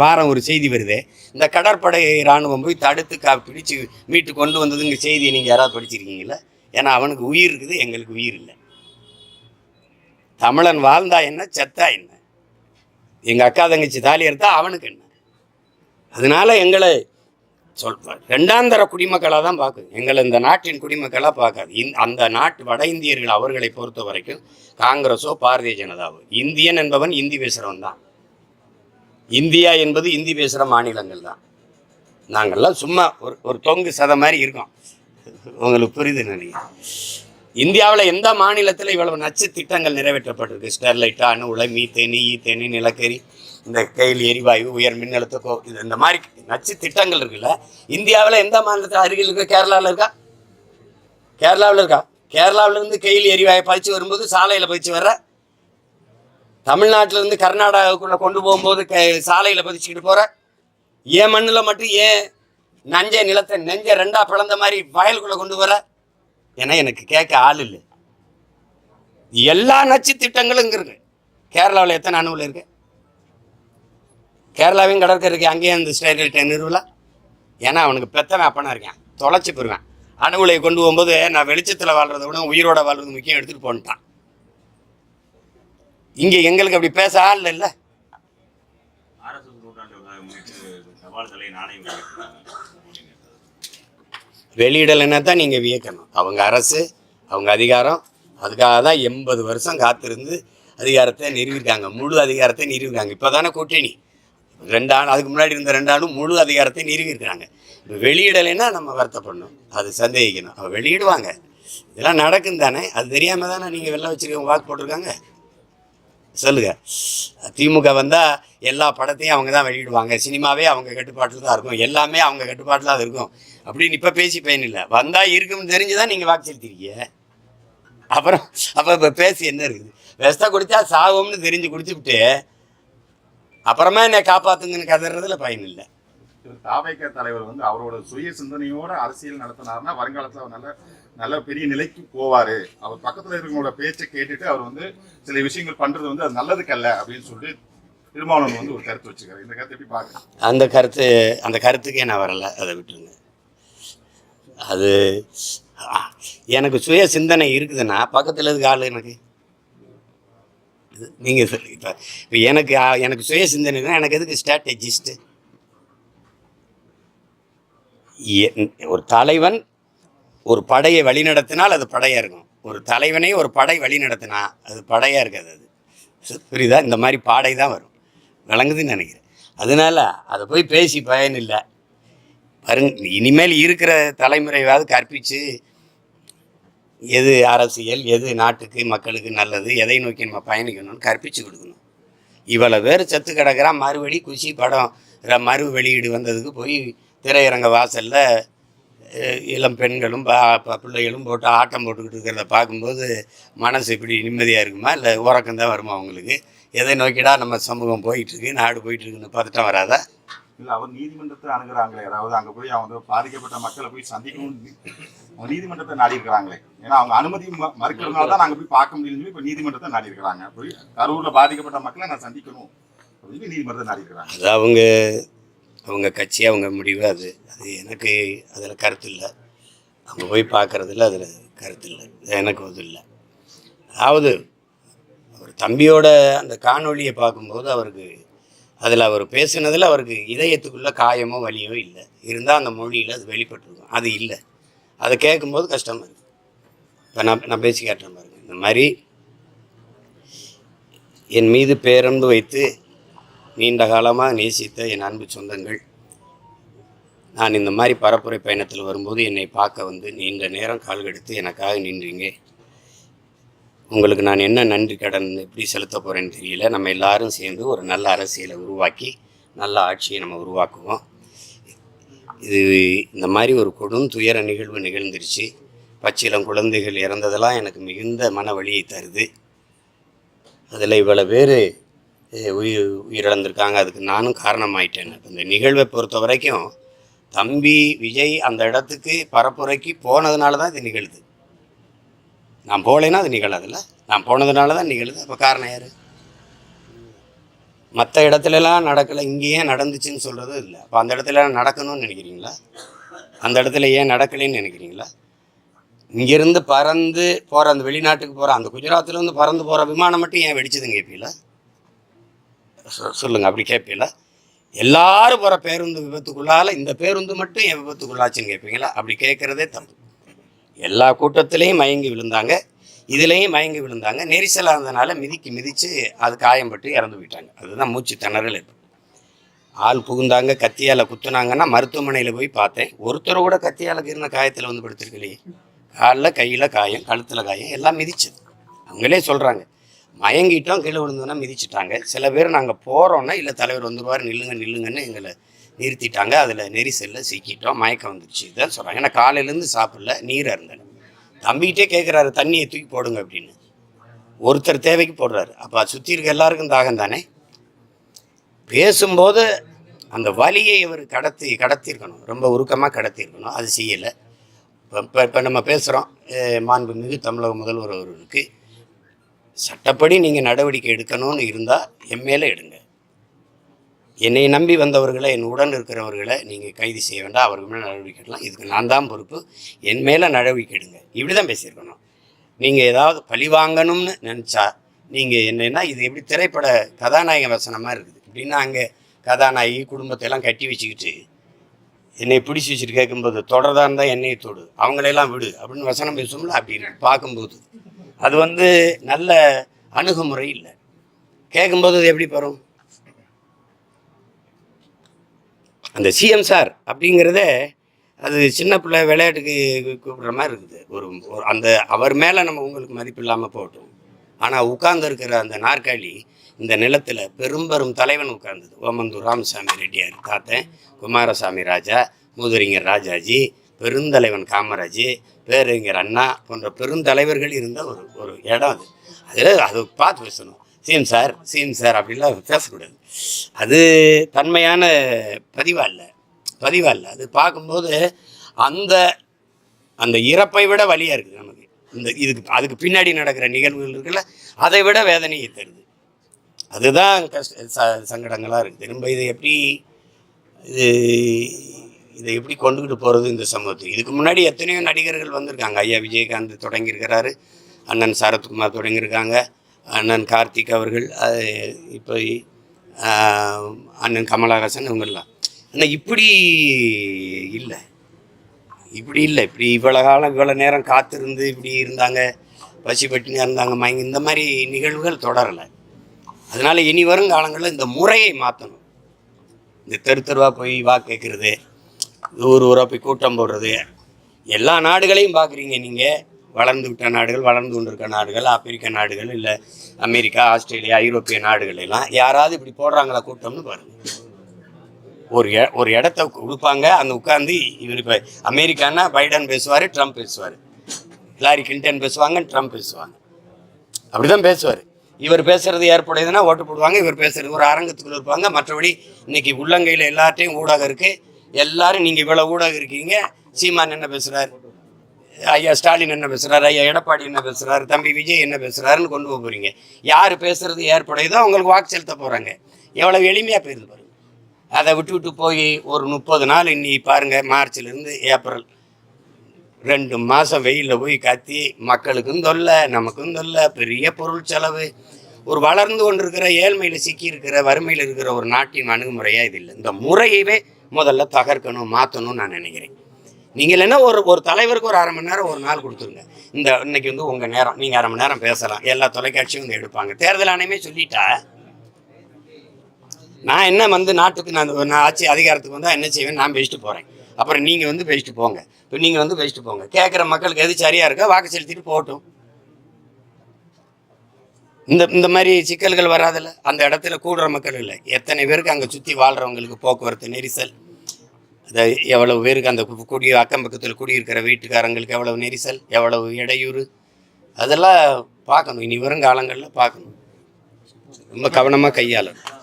வாரம் ஒரு செய்தி வருது. இந்த கடற்படை இராணுவம் போய் தடுத்து கா பிடிச்சு மீட்டு கொண்டு வந்ததுங்க செய்தியை நீங்கள் யாராவது படிச்சிருக்கீங்களா? ஏன்னா அவனுக்கு உயிர் இருக்குது எங்களுக்கு உயிர் இல்லை. தமிழன் வாழ்ந்தா என்ன செத்தா என்ன? எங்கள் அக்கா தங்கச்சி தாலி எடுத்தா அவனுக்கு என்ன? அதனால எங்களை சொல் ரெண்டாந்தர குடிமக்களாக தான் பார்க்குது. எங்களை இந்த நாட்டின் குடிமக்களாக பார்க்காது. இந் அந்த நாட்டு வட இந்தியர்கள் அவர்களை பொறுத்த வரைக்கும் காங்கிரஸோ பாரதிய ஜனதாவோ இந்தியன் என்பவன் இந்தி பேசுகிறவன் தான். இந்தியா என்பது இந்தி பேசுகிற மாநிலங்கள் தான் நாங்கள்லாம் சும்மா ஒரு ஒரு தொங்கு சதை மாதிரி இருக்கோம். உங்களுக்கு புரியுது நினைக்கிறேன் இந்தியாவில் எந்த மாநிலத்தில் இவ்வளவு நச்சு திட்டங்கள் நிறைவேற்றப்பட்டிருக்கு? ஸ்டெர்லைட் அணு உலை மீத்தேனி ஈத்தேனி நிலக்கரி இந்த கையில் எரிவாயு உயர் மின்னழுத்த கோ இது இந்த மாதிரி நச்சு திட்டங்கள் இருக்குல்ல இந்தியாவில் எந்த மாநிலத்தில் அருகில் இருக்க? கேரளாவில் இருக்கா? கேரளாவில் இருக்கா? கேரளாவிலேருந்து கையில் எரிவாயு பதிச்சு வரும்போது சாலையில் பதிச்சு வர்ற தமிழ்நாட்டிலேருந்து கர்நாடகாவுக்குள்ளே கொண்டு போகும்போது க சாலையில் பதிச்சுக்கிட்டு போகிற ஏன் மண்ணில் மட்டும் ஏன் நஞ்ச நிலத்தை நெஞ்ச ரெண்டா பிளந்த மாதிரி வயலுக்குள்ளே கொண்டு வர? ஏன்னா எனக்கு கேட்க ஆள் இல்லை. எல்லா நச்சு திட்டங்களும் இங்கே இருக்கு. கேரளாவில் எத்தனை அணுவில் இருக்கு? கேரளாவையும் கடற்கரை இருக்கு அங்கேயும் அந்த ஸ்டேட் நிறுவல. ஏன்னா அவனுக்கு பெத்தவன் அப்பனா இருக்கேன். தொலைச்சி போயிருவேன் அணுகுலையை கொண்டு போகும்போது நான் வெளிச்சத்தில் வாழ்றதை விட உயிரோட வாழ்றது முக்கியம் எடுத்துகிட்டு போன்ட்டான். இங்கே எங்களுக்கு அப்படி பேச ஆள் இல்லை. வெளியிடலைன்னா தான் நீங்கள் வியக்கணும். அவங்க அரசு அவங்க அதிகாரம் அதுக்காக தான் எண்பது வருஷம் காத்திருந்து அதிகாரத்தை நிறுவிருக்காங்க முழு அதிகாரத்தை நிறுவிருக்காங்க இப்போ தானே கூட்டணி. ரெண்டு ஆண்டு அதுக்கு முன்னாடி இருந்த ரெண்டு ஆண்டும் முழு அதிகாரத்தை நிறுவிருக்கிறாங்க இப்போ வெளியிடலைன்னா நம்ம வருத்தப்படணும். அது சந்தேகிக்கணும். அவ வெளியிடுவாங்க. இதெல்லாம் நடக்கும் தானே அது தெரியாமல் தானே நீங்கள் வெளில வச்சுருக்கவங்க வாக்கு போட்டிருக்காங்க? சொல்லுங்க. திமுக வந்தால் எல்லா படத்தையும் அவங்க தான் வெளியிடுவாங்க. சினிமாவே அவங்க கட்டுப்பாட்டில் தான் இருக்கும். எல்லாமே அவங்க கட்டுப்பாட்டில் தான் இருக்கும். அப்படின்னு இப்போ பேசி பயன் இல்லை. வந்தால் இருக்கும்னு தெரிஞ்சு தான் நீங்கள் வாக்கு செலுத்திருக்கீங்க. அப்புறம் அப்போ இப்போ பேசி என்ன இருக்குது? விஷத்தை குடித்தா சாகும்னு தெரிஞ்சு குடிச்சுவிட்டு அப்புறமா என்னை காப்பாற்றுங்கன்னு கதறதுல பயன் இல்லை. தலைவர் வந்து அவரோட சுய சிந்தனையோட அரசியல் நடத்தினார்னா வருங்காலத்தில் நல்ல நல்ல பெரிய நிலைக்கு போவாரு. அவர் பக்கத்துல இருக்கிறவங்களோட பேச்சை கேட்டுட்டு அவர் வந்து சில விஷயங்கள் பண்றது வந்து அது நல்லதுக்கல்ல அப்படின்னு சொல்லிட்டு திருமாவளவன் வந்து ஒரு கருத்து வச்சுக்கிறார். இந்த கருத்தை எப்படி பார்க்க அந்த கருத்து அந்த கருத்துக்கே நான் வரல. அதை விட்டுருங்க. அது எனக்கு சுய சிந்தனை இருக்குதுன்னா பக்கத்தில் இருக்க ஆள் எனக்கு? நீங்கள் சொல்லி இப்போ எனக்கு எனக்கு சுய சிந்தனைனா எனக்கு எதுக்கு ஸ்ட்ராட்டஜிஸ்ட்டு ஒரு தலைவன் ஒரு படையை வழிநடத்தினால் அது படையாக இருக்கும் ஒரு தலைவனை ஒரு படை வழிநடத்தினா அது படையாக இருக்காது அது. சு- புரியுதா? இந்த மாதிரி பாடை தான் வரும். விளங்குதுன்னு நினைக்கிறேன். அதனால அதை போய் பேசி பயன் இல்லை. பாருங்க இனிமேல் இருக்கிற தலைமுறையாவது கற்பித்து எது அரசியல் எது நாட்டுக்கு மக்களுக்கு நல்லது எதை நோக்கி நம்ம பயணிக்கணும்னு கற்பித்து கொடுக்கணும். இவ்வளோ பேர் செத்து கிடக்குறான் மறுபடி குஷி படம் மறு வெளியீடு வந்ததுக்கு போய் திரையரங்க வாசலில் இளம் பெண்களும் பிள்ளைகளும் போட்டு ஆட்டம் போட்டுக்கிட்டு இருக்கிறத பார்க்கும்போது மனசு இப்படி நிம்மதியாக இருக்குமா? இல்லை உறக்கம் தான் வருமா அவங்களுக்கு எதை நோக்கிடா நம்ம சமூகம் போயிட்டுருக்கு நாடு போயிட்டுருக்குன்னு பதட்டம் வராதா? இல்ல அவர் நீதிமன்றத்தை அணுகுறாங்களே. அதாவது அங்க போய் அவங்க பாதிக்கப்பட்ட மக்களை போய் சந்திக்கணும் நீதிமன்றத்தை நாடி இருக்கிறாங்களே ஏன்னா அவங்க அனுமதி மறுக்கிறதுனால தான் நாங்க போய் பார்க்க முடியும்னு சொல்லி இப்ப நீதிமன்றத்தை நாடி இருக்கிறாங்க போய் கரூர்ல பாதிக்கப்பட்ட மக்களை நான் சந்திக்கணும் அப்படின்னு நீதிமன்றத்தை நாடி இருக்கிறாங்க அது அவங்க அவங்க கட்சி அவங்க முடிவு அது அது எனக்கு அதில் கருத்து இல்லை. அவங்க போய் பார்க்குறதுல அதில் கருத்து இல்லை. எனக்கு அது இல்லை. அதாவது அவர் தம்பியோட அந்த காணொலியை பார்க்கும்போது அவருக்கு அதில் அவர் பேசுனதில் அவருக்கு இதயத்துக்குள்ளே காயமோ வலியோ இல்லை. இருந்தால் அந்த மொழியில் அது வெளிப்பட்டிருக்கும். அது இல்லை. அதை கேட்கும்போது கஷ்டமாக இருக்குது இப்போ நான் நான் பேசி கேட்டேன் பாருங்க. இந்த மாதிரி என் மீது பேரன்பு வைத்து நீண்ட காலமாக நேசித்த என் அன்பு சொந்தங்கள். நான் இந்த மாதிரி பரப்புரை பயணத்தில் வரும்போது என்னை பார்க்க வந்து நீண்ட நேரம் கால் எடுத்து எனக்காக நின்றீங்க. உங்களுக்கு நான் என்ன நன்றி கடன் எப்படி செலுத்த போகிறேன்னு தெரியல. நம்ம எல்லாரும் சேர்ந்து ஒரு நல்ல அரசியலை உருவாக்கி நல்ல ஆட்சியை நம்ம உருவாக்குவோம். இது இந்த மாதிரி ஒரு கொடும் துயர நிகழ்வு நிகழ்ந்துருச்சு. பச்சிலம் குழந்தைகள் இறந்ததெல்லாம் எனக்கு மிகுந்த மன வழியை தருது. அதில் இவ்வளோ பேர் உயிர் உயிரிழந்திருக்காங்க. அதுக்கு நானும் காரணமாயிட்டேன். இந்த நிகழ்வை பொறுத்த வரைக்கும் தம்பி விஜய் அந்த இடத்துக்கு பரப்புரைக்கு போனதுனால தான் இது நிகழுது. நான் போகலைன்னா அது நிகழாதுல்ல. நான் போனதுனால தான் நிகழுது. அப்போ காரணம் யார்? மற்ற இடத்துலலாம் நடக்கலை. இங்கேயே நடந்துச்சுன்னு சொல்கிறது இல்லை. அப்போ அந்த இடத்துல நடக்கணும்னு நினைக்கிறீங்களா? அந்த இடத்துல ஏன் நடக்கலைன்னு நினைக்கிறீங்களா? இங்கேருந்து பறந்து போகிற அந்த வெளிநாட்டுக்கு போகிற அந்த குஜராத்திலேருந்து பறந்து போகிற விமானம் மட்டும் ஏன் வெடிச்சதுன்னு கேட்பீங்களா சொ- சொல்லுங்க அப்படி கேட்பீங்களா? எல்லாரும் போகிற பேருந்து விபத்துக்குள்ளால இந்த பேருந்து மட்டும் என் விபத்துக்குள்ளாச்சுன்னு கேட்பீங்களா? அப்படி கேட்குறதே தப்பு. எல்லா கூட்டத்திலையும் மயங்கி விழுந்தாங்க. இதுலேயும் மயங்கி விழுந்தாங்க. நெரிசலாக இருந்தனால மிதிக்கு மிதித்து அது காயம்பட்டு இறந்து போயிட்டாங்க. அதுதான் மூச்சு திணறல் ஏற்படும் ஆள் புகுந்தாங்க கத்தியால் குத்துனாங்கன்னா மருத்துவமனையில் போய் பார்த்தேன். ஒருத்தர் கூட கத்தியால் இருந்த காயத்தில் வந்து படுத்திருக்கலையே. காலில் கையில் காயம் கழுத்தில் காயம் எல்லாம் மிதிச்சது. அவங்களே சொல்கிறாங்க மயங்கிட்டோம் கீழே விழுந்தோன்னா மிதிச்சிட்டாங்க. சில பேர் நாங்கள் போகிறோன்னா இல்லை தலைவர் வந்துடுவார் நில்லுங்க நில்லுங்கன்னு எங்களை நிறுத்திட்டாங்க. அதில் நெரிசலில் சிக்கிட்டோம் மயக்கம் வந்துருச்சு. இதான் சொல்கிறாங்க ஏன்னா காலையிலேருந்து சாப்பிடல நீராக இருந்தேன் தம்பிக்கிட்டே கேட்குறாரு தண்ணியை தூக்கி போடுங்க அப்படின்னு. ஒருத்தர் தேவைக்கு போடுறாரு. அப்போ சுற்றி இருக்க எல்லாருக்கும் தாகம் தானே? பேசும்போது அந்த வலியை இவர் கடத்தி கடத்தியிருக்கணும். ரொம்ப உருக்கமாக கடத்தியிருக்கணும். அது செய்யலை. இப்போ இப்போ நம்ம பேசுகிறோம் மாண்புமிகு தமிழக முதல்வர் அவர்களுக்கு. சட்டப்படி நீங்கள் நடவடிக்கை எடுக்கணும்னு இருந்தால் என் மேலே எடுங்க. என்னை நம்பி வந்தவர்களை என் உடன் இருக்கிறவர்களை நீங்கள் கைது செய்ய வேண்டாம். அவர்கள் மேலே நடவடிக்கை எடுக்கலாம். இதுக்கு நான் தான் பொறுப்பு. என் மேலே நடவடிக்கை எடுங்க. இப்படி தான் பேசியிருக்கணும். நீங்கள் ஏதாவது பழி வாங்கணும்னு நினச்சா நீங்கள் என்னென்னா இது எப்படி திரைப்பட கதாநாயக வசனமாக இருக்குது. இப்படின்னா அங்கே கதாநாயகி குடும்பத்தை எல்லாம் கட்டி வச்சுக்கிட்டு என்னை பிடிச்சி வச்சுட்டு கேட்கும்போது தொடர்தான் இருந்தால் என்னையை தொடு. அவங்களையெல்லாம் விடு. அப்படின்னு வசனம் பேசுவோம்ல அப்படி பார்க்கும்போது. அது வந்து நல்ல அணுகுமுறை இல்லை. கேட்கும்போது அது எப்படி வரும் அந்த சிஎம் சார் அப்படிங்கிறதே அது சின்ன பிள்ளை விளையாட்டுக்கு கூப்பிடுற மாதிரி இருக்குது. ஒரு ஒரு அந்த அவர் மேலே நம்ம உங்களுக்கு மதிப்பு இல்லாமல் போட்டோம் ஆனால் உட்கார்ந்து இருக்கிற அந்த நாற்காலி இந்த நிலத்தில் பெரும்பெரும் தலைவன் உட்கார்ந்தது. ஓமந்தூர் ராமசாமி ரெட்டியார் தாத்தன் குமாரசாமி ராஜா மூதுரிங்கர் ராஜாஜி பெருந்தலைவன் காமராஜ் பேரறிஞர் அண்ணா போன்ற பெருந்தலைவர்கள் இருந்த ஒரு ஒரு இடம் அது. அதில் அது பார்த்து பேசணும். சிஎம் சார் சிஎம் சார் அப்படிலாம் பேசக்கூடாது. அது தன்மையான பதிவாக இல்லை. பதிவாக இல்லை. அது பார்க்கும்போது அந்த அந்த இறப்பை விட வழியாக இருக்குது நமக்கு. இந்த இதுக்கு அதுக்கு பின்னாடி நடக்கிற நிகழ்வுகள் இருக்குல்ல அதை விட வேதனையை தருது. அதுதான் கஷ்ட ச சங்கடங்களாக இருக்குது திரும்ப இது எப்படி இது இதை எப்படி கொண்டுக்கிட்டு போகிறது இந்த சமூகத்துக்கு? இதுக்கு முன்னாடி எத்தனையோ நடிகர்கள் வந்திருக்காங்க. ஐயா விஜயகாந்த் தொடங்கியிருக்கிறாரு அண்ணன் சரத்குமார் தொடங்கியிருக்காங்க அண்ணன் கார்த்திக் அவர்கள் அது இப்போ அண்ணன் கமலஹாசன் இவங்கெல்லாம். ஆனால் இப்படி இல்லை. இப்படி இல்லை. இப்படி இவ்வளோ காலம் இவ்வளோ நேரம் காத்திருந்து இப்படி இருந்தாங்க பசி பட்டினியாக இருந்தாங்க மயங்கி இந்த மாதிரி நிகழ்வுகள் தொடரலை. அதனால் இனி வரும் காலங்களில் இந்த முறையை மாற்றணும். இந்த தெரு தெருவாக போய் வா கேட்குறது ஊர் ஊராக போய் கூட்டம் போடுறது. எல்லா நாடுகளையும் பார்க்குறீங்க நீங்கள் வளர்ந்து விட்ட நாடுகள் வளர்ந்து கொண்டிருக்க நாடுகள் ஆப்பிரிக்க நாடுகள் இல்லை அமெரிக்கா ஆஸ்திரேலியா ஐரோப்பிய நாடுகள் எல்லாம் யாராவது இப்படி போடுறாங்களா கூட்டம்னு பாருங்கள் ஒரு ஒரு இடத்த கொடுப்பாங்க அந்த உட்காந்து இவர் இப்போ அமெரிக்கான்னா பைடன் பேசுவார் ட்ரம்ப் பேசுவார். ஹிலாரி கிளின்டன் பேசுவாங்க ட்ரம்ப் பேசுவாங்க. அப்படி தான் பேசுவார். இவர் பேசுறது ஏற்புடையதுன்னா ஓட்டு போடுவாங்க இவர் பேசுறது ஒரு அரங்கத்துக்குள்ளே இருப்பாங்க. மற்றபடி இன்னைக்கு உள்ளங்கையில் எல்லார்ட்டையும் ஊடகம் இருக்குது எல்லாரும் நீங்கள் இவ்வளோ ஊடகம் இருக்கீங்க. சீமான் என்ன பேசுகிறார் ஐயா ஸ்டாலின் என்ன பேசுகிறார் ஐயா எடப்பாடி என்ன பேசுகிறாரு தம்பி விஜய் என்ன பேசுகிறாருன்னு கொண்டு போக போகிறீங்க யார் பேசுறது ஏற்படையுதோ அவங்களுக்கு வாக்கு செலுத்த போகிறாங்க எவ்வளோ எளிமையாக போயிருது பாருங்கள் அதை விட்டு விட்டு போய் ஒரு முப்பது நாள் இன்னி பாருங்க மார்ச்லேருந்து ஏப்ரல். ரெண்டு மாதம் வெயிலில் போய் கத்தி மக்களுக்கும் தொல்லை நமக்கும் தொல்லை பெரிய பொருள் செலவு. ஒரு வளர்ந்து கொண்டிருக்கிற ஏழ்மையில் சிக்கி இருக்கிற வறுமையில் இருக்கிற ஒரு நாட்டின் அணுகுமுறையாக இது இல்லை. இந்த முறையவே முதல்ல தகர்க்கணும் மாற்றணும்னு நான் நினைக்கிறேன். நீங்கள் என்ன ஒரு ஒரு தலைவருக்கு ஒரு அரை மணி நேரம் ஒரு நாள் கொடுத்துருங்க. இந்த இன்னைக்கு வந்து உங்கள் நேரம் நீங்கள் அரை மணி நேரம் பேசலாம். எல்லா தொலைக்காட்சியும் வந்து எடுப்பாங்க. தேர்தல் ஆணையமே சொல்லிட்டா நான் என்ன வந்து நாட்டுக்கு நான் நான் ஆட்சி அதிகாரத்துக்கு வந்தால் என்ன செய்வேன் நான் பேசிட்டு போகிறேன் அப்புறம் நீங்கள் வந்து பேசிட்டு போங்க. இப்போ நீங்கள் வந்து பேசிட்டு போங்க. கேட்குற மக்களுக்கு எது சரியாக இருக்கோ வாக்கு செலுத்திட்டு போகட்டும். இந்த இந்த மாதிரி சிக்கல்கள் வராதில்ல? அந்த இடத்துல கூடுற மக்கள் இல்லை. எத்தனை பேருக்கு அங்கே சுற்றி வாழ்கிறவங்களுக்கு போக்குவரத்து நெரிசல்? அது எவ்வளவு பேருக்கு அந்த கு- குடி அக்கம் பக்கத்தில் குடியிருக்கிற வீட்டுக்காரங்களுக்கு எவ்வளவு நெரிசல் எவ்வளவு இடையூறு அதெல்லாம் பார்க்கணும். இனி வரும் காலங்களில் பார்க்கணும். ரொம்ப கவனமாக கையாளணும்.